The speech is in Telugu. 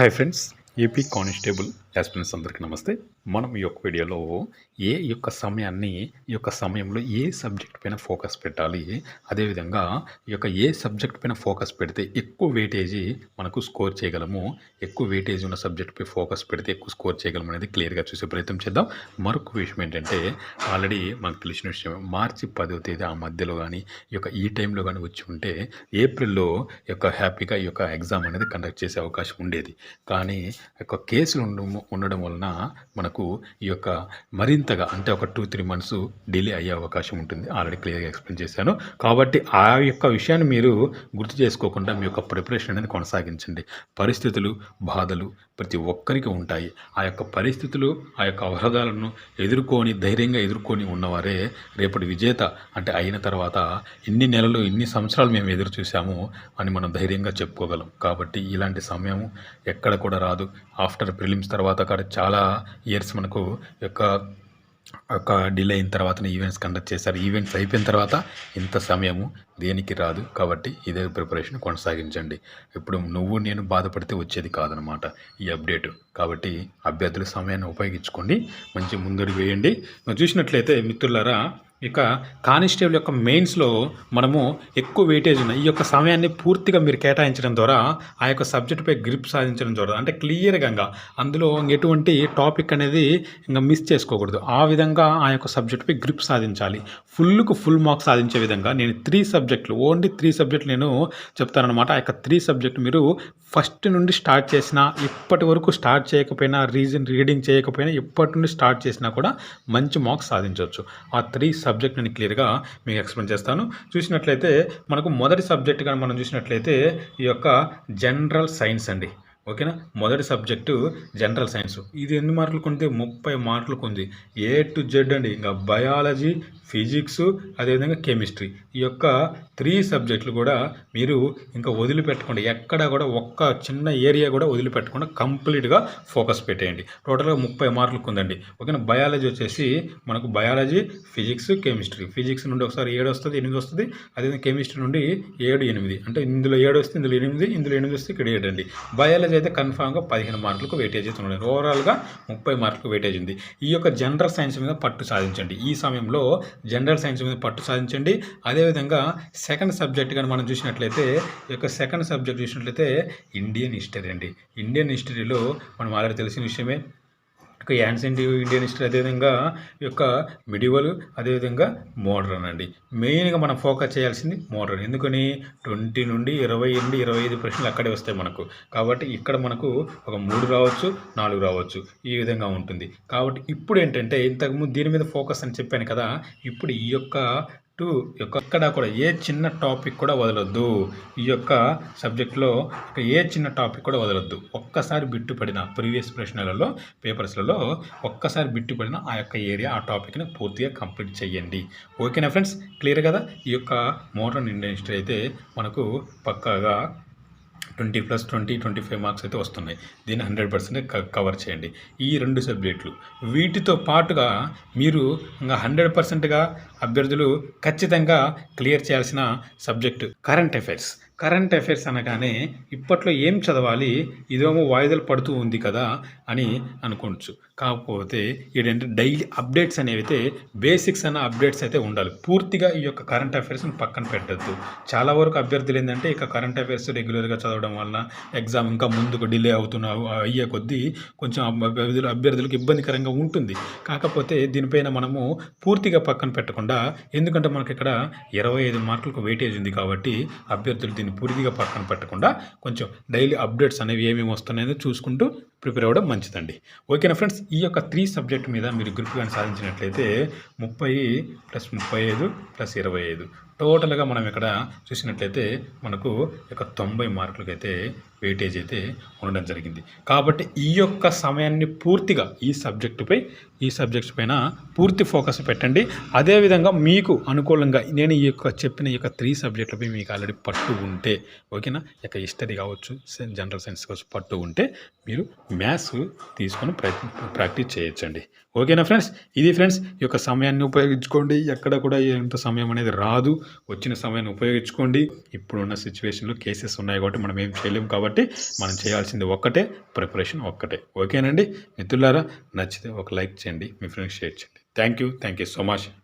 Hi friends AP constable aspirants అందరికీ నమస్తే. మనం ఈ యొక్క వీడియోలో ఏ యొక్క సమయాన్ని ఈ యొక్క సమయంలో ఏ సబ్జెక్ట్ పైన ఫోకస్ పెట్టాలి అదేవిధంగా ఈ యొక్క ఏ సబ్జెక్ట్ పైన ఫోకస్ పెడితే ఎక్కువ వెయిటేజీ మనకు స్కోర్ చేయగలము ఎక్కువ వెయిటేజ్ ఉన్న సబ్జెక్ట్పై ఫోకస్ పెడితే ఎక్కువ స్కోర్ చేయగలము అనేది క్లియర్గా చూసే ప్రయత్నం చేద్దాం. మరొక విషయం ఏంటంటే ఆల్రెడీ మనకు తెలిసిన విషయం మార్చి పదో తేదీ ఆ మధ్యలో కానీ ఈ యొక్క ఈ టైంలో కానీ వచ్చి ఉంటే ఏప్రిల్లో యొక్క హ్యాపీగా ఈ యొక్క ఎగ్జామ్ అనేది కండక్ట్ చేసే అవకాశం ఉండేది. కానీ యొక్క కేసులు ఉండము ఉండడం వలన మనకు ఈ యొక్క మరింతగా అంటే ఒక టూ త్రీ మంత్స్ డిలే అయ్యే అవకాశం ఉంటుంది. ఆల్రెడీ క్లియర్గా ఎక్స్ప్లెయిన్ చేశాను. కాబట్టి ఆ యొక్క విషయాన్ని మీరు గుర్తు చేసుకోకుండా మీ యొక్క ప్రిపరేషన్ అనేది కొనసాగించండి. పరిస్థితులు బాధలు ప్రతి ఒక్కరికి ఉంటాయి. ఆ యొక్క పరిస్థితులు ఆ యొక్క అవరోధాలను ఎదుర్కొని ధైర్యంగా ఎదుర్కొని ఉన్నవారే రేపటి విజేత అంటే అయిన తర్వాత ఇన్ని నెలలు ఇన్ని సంవత్సరాలు మేము ఎదురు చూసాము అని మనం ధైర్యంగా చెప్పుకోగలం. కాబట్టి ఇలాంటి సమయం ఎక్కడ కూడా రాదు. ఆఫ్టర్ ప్రిలిమ్స్ తర్వాత కూడా చాలా ఇయర్స్ మనకు యొక్క ఒక డిలే అయిన తర్వాత ఈవెంట్స్ కండక్ట్ చేశారు. ఈవెంట్స్ అయిపోయిన తర్వాత ఇంత సమయము దేనికి రాదు. కాబట్టి ఇదే ప్రిపరేషన్ కొనసాగించండి. ఇప్పుడు నువ్వు నేను బాధపడితే వచ్చేది కాదనమాట ఈ అప్డేట్ కాబట్టి అభ్యర్థుల సమయాన్ని ఉపయోగించుకోండి. మంచి ముందడుగు వేయండి. చూసినట్లయితే మిత్రులారా ఇక కానిస్టేబుల్ యొక్క మెయిన్స్లో మనము ఎక్కువ వెయిటేజ్ ఉన్న ఈ యొక్క సమయాన్ని పూర్తిగా మీరు కేటాయించడం ద్వారా ఆ యొక్క సబ్జెక్టుపై గ్రిప్ సాధించడం ద్వారా అంటే క్లియర్గా అందులో ఎటువంటి టాపిక్ అనేది ఇంకా మిస్ చేసుకోకూడదు. ఆ విధంగా ఆ యొక్క సబ్జెక్టుపై గ్రిప్ సాధించాలి. ఫుల్కు ఫుల్ మార్క్స్ సాధించే విధంగా నేను త్రీ సబ్జెక్టులు ఓన్లీ త్రీ సబ్జెక్టులు నేను చెప్తానమాట ఆ యొక్క త్రీ సబ్జెక్టు మీరు ఫస్ట్ నుండి స్టార్ట్ చేసినా ఇప్పటి వరకు స్టార్ట్ చేయకపోయినా రీజన్ రీడింగ్ చేయకపోయినా ఇప్పటి నుండి స్టార్ట్ చేసినా కూడా మంచి మార్క్స్ సాధించవచ్చు. ఆ త్రీ సబ్జెక్ట్ నేను క్లియర్గా మీకు ఎక్స్ప్లెయిన్ చేస్తాను. చూసినట్లయితే మనకు మొదటి సబ్జెక్ట్ కానీ మనం చూసినట్లయితే ఈ యొక్క జనరల్ సైన్స్ అండి. ఓకేనా? మొదటి సబ్జెక్టు జనరల్ సైన్స్. ఇది ఎన్ని మార్కులకు ఉంది ముప్పై మార్కులకు ఉంది ఏ టు జెడ్ అండి. ఇంకా బయాలజీ ఫిజిక్స్ అదేవిధంగా కెమిస్ట్రీ. ఈ యొక్క త్రీ సబ్జెక్టులు కూడా మీరు ఇంకా వదిలిపెట్టకుండా. ఎక్కడ కూడా ఒక్క చిన్న ఏరియా కూడా వదిలిపెట్టకుండా కంప్లీట్గా ఫోకస్ పెట్టేయండి. టోటల్గా ముప్పై మార్కులకు ఉందండి ఓకేనా? బయాలజీ వచ్చేసి మనకు బయాలజీ ఫిజిక్స్ కెమిస్ట్రీ. ఫిజిక్స్ నుండి ఒకసారి ఏడు వస్తుంది ఎనిమిది వస్తుంది. అదేవిధంగా కెమిస్ట్రీ నుండి ఏడు ఎనిమిది. అంటే ఇందులో ఏడు వస్తే ఇందులో ఎనిమిది ఇందులో ఎనిమిది వస్తే ఇక్కడ ఏడండి బయాలజీ వెయిటేజ్ అయితే కన్ఫామ్గా పదిహేను మార్కులకు వెయిటేజ్ అయితే ఉన్నాయి ఓవరాల్గా ముప్పై మార్కులకు వెయిటేజ్ ఉంది. ఈ యొక్క జనరల్ సైన్స్ మీద పట్టు సాధించండి. ఈ సమయంలో జనరల్ సైన్స్ మీద పట్టు సాధించండి. అదేవిధంగా సెకండ్ సబ్జెక్ట్ కానీ మనం చూసినట్లయితే ఈ యొక్క సెకండ్ సబ్జెక్ట్ చూసినట్లయితే ఇండియన్ హిస్టరీ అండి. ఇండియన్ హిస్టరీలో మనం ఆల్రెడీ తెలిసిన విషయమే. యొక్క యాన్సెంట్ ఇండియన్ హిస్టరీ అదేవిధంగా ఈ యొక్క మిడివల్ అదేవిధంగా మోడర్న్ అండి. మెయిన్గా మనం ఫోకస్ చేయాల్సింది మోడర్న్. ఎందుకని? ట్వంటీ నుండి ఇరవై నుండి ఇరవై ఐదు ప్రశ్నలు అక్కడే వస్తాయి మనకు. కాబట్టి ఇక్కడ మనకు ఒక మూడు రావచ్చు నాలుగు రావచ్చు. ఈ విధంగా ఉంటుంది. కాబట్టి ఇప్పుడు ఏంటంటే ఇంతకుముందు దీని మీద ఫోకస్ అని చెప్పాను కదా. ఇప్పుడు ఈ యొక్క టు యొక్క ఎక్కడ కూడా ఏ చిన్న టాపిక్ కూడా వదలొద్దు. ఈ యొక్క సబ్జెక్ట్లో ఏ చిన్న టాపిక్ కూడా వదలొద్దు. ఒక్కసారి బిట్టు పడిన ప్రీవియస్ ప్రశ్నలలో పేపర్స్లలో ఒక్కసారి బిట్టు పడిన ఆ యొక్క ఏరియా ఆ టాపిక్ని పూర్తిగా కంప్లీట్ చేయండి ఓకేనా ఫ్రెండ్స్? క్లియర్ కదా? ఈ యొక్క మోడర్న్ ఇండస్ట్రీ అయితే మనకు పక్కాగా twenty plus twenty twenty five marks అయితే వస్తున్నాయి. దీన్ని హండ్రెడ్ పర్సెంట్ కవర్ చేయండి. ఈ రెండు సబ్జెక్టులు. వీటితో పాటుగా మీరు ఇంకా హండ్రెడ్ పర్సెంట్గా అభ్యర్థులు ఖచ్చితంగా క్లియర్ చేయాల్సిన subject current affairs. Current affairs అనగానే ఇప్పట్లో ఏం చదవాలి ఇదేమో వాయిదాలు పడుతూ ఉంది కదా అని అనుకోవచ్చు. కాకపోతే ఏంటంటే డైలీ అప్డేట్స్ అనేవి అయితే బేసిక్స్ అన్న అప్డేట్స్ అయితే ఉండాలి. పూర్తిగా ఈ యొక్క కరెంట్ అఫైర్స్ని పక్కన పెట్టద్దు. చాలా వరకు అభ్యర్థులు ఏంటంటే ఇక కరెంట్ అఫైర్స్ రెగ్యులర్గా చదవడం వలన ఎగ్జామ్ ఇంకా ముందుకు డిలే అవుతున్న అయ్యే కొద్దీ కొంచెం అభ్యర్థులు అభ్యర్థులకు ఇబ్బందికరంగా ఉంటుంది. కాకపోతే దీనిపైన మనము పూర్తిగా పక్కన పెట్టకుండా ఎందుకంటే మనకి ఇక్కడ ఇరవై ఐదు మార్కులకు వెయిటేజ్ ఉంది కాబట్టి అభ్యర్థులు దీన్ని పూర్తిగా పక్కన పెట్టకుండా కొంచెం డైలీ అప్డేట్స్ అనేవి ఏమేమి వస్తున్నాయో చూసుకుంటూ ప్రిపేర్ అవ్వడం మంచిదండి. ఓకేనా ఫ్రెండ్స్? ఈ యొక్క త్రీ సబ్జెక్ట్ మీద మీరు గ్రూప్ కానీ సాధించినట్లయితే ముప్పై ప్లస్ ముప్పై ఐదు ప్లస్ ఇరవై ఐదు. టోటల్గా మనం ఇక్కడ చూసినట్లయితే మనకు ఒక తొంభై మార్కులకైతే వెయిటేజ్ అయితే ఉండడం జరిగింది. కాబట్టి ఈ యొక్క సమయాన్ని పూర్తిగా ఈ సబ్జెక్టుపై ఈ సబ్జెక్ట్స్ పైన పూర్తి ఫోకస్ పెట్టండి. అదేవిధంగా మీకు అనుకూలంగా నేను ఈ యొక్క చెప్పిన ఈ యొక్క త్రీ సబ్జెక్టులపై మీకు ఆల్రెడీ పట్టు ఉంటే ఓకేనా ఇక హిస్టరీ కావచ్చు జనరల్ సైన్స్ కావచ్చు పట్టు ఉంటే మీరు మ్యాథ్స్ తీసుకొని ప్రాక్టీస్ చేయొచ్చండి. ఓకేనా ఫ్రెండ్స్ ఇది ఫ్రెండ్స్ ఈ యొక్క సమయాన్ని ఉపయోగించుకోండి. ఎక్కడ కూడా ఎంత సమయం అనేది రాదు. వచ్చిన సమయాన్ని ఉపయోగించుకోండి. ఇప్పుడున్న సిచ్యువేషన్లో కేసెస్ ఉన్నాయి కాబట్టి మనం ఏం చేయలేము కాబట్టి మనం చేయాల్సింది ఒక్కటే ప్రిపరేషన్ ఒక్కటే. ఓకేనండి మిత్రులారా నచ్చితే ఒక లైక్ చేయండి. చేయండి. మీ ఫ్రెండ్స్ షేర్ చేయండి. Thank you thank you so much.